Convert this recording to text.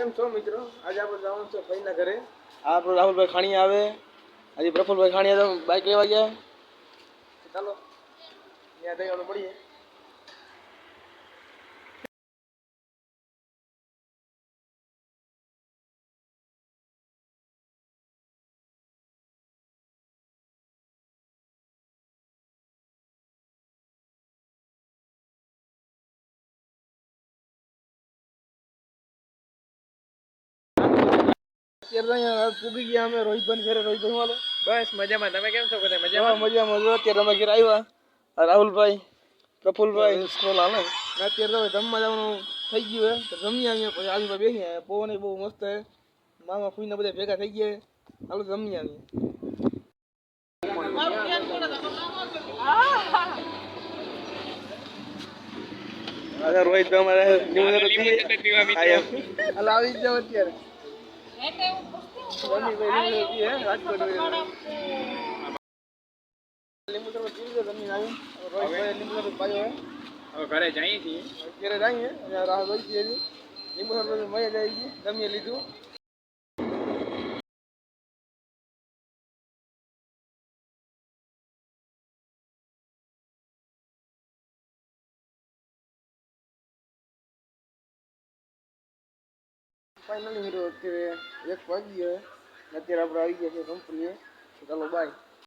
કેમ છો મિત્રો, આજે આપણે જવાનું છે ભાઈના ઘરે. આ આપણો રાહુલભાઈ ખાણી આવે. આજે પ્રફુલભાઈ ખાણી બાઈક લેવા ગયા. ચાલો, ત્યાં જઈ આપણે અત્યારે તો અહીંયા પૂગી ગયા અમે રોહિતભાઈ ઘરે રોહિતભાઈ બસ મજામાં. તમે કેમ છો બધા? મજામાં? મજામાં. જો અત્યારે અમે ઘરે આવ્યા. રાહુલભાઈ પ્રફુલભાઈ. સ્કૂલ હાલે. અત્યારે તો જમવા જવાનું થઈ ગયું હે. તો જમી આવીએ. પછી બેસી આવીએ પવન બહુ મસ્ત હે. મામા ફૂઈને બધા ભેગા થઈ ગયા હાલો રમી આવીએ. અચ્છા રોહિતભાઈ અમારે આવી જાવ અત્યારે. ઘરે જઈએ છીએ અત્યારે જઈએ રાહ જોઈ છીએ. લીંબુ શરબત મજા જ આવી ગઈ જમીએ લીધું ફાઇનલી હીરો અત્યારે એક વાગી ગયો હે. અત્યારે આપણે આવી ગયા છે કંપનીએ ચાલો બાય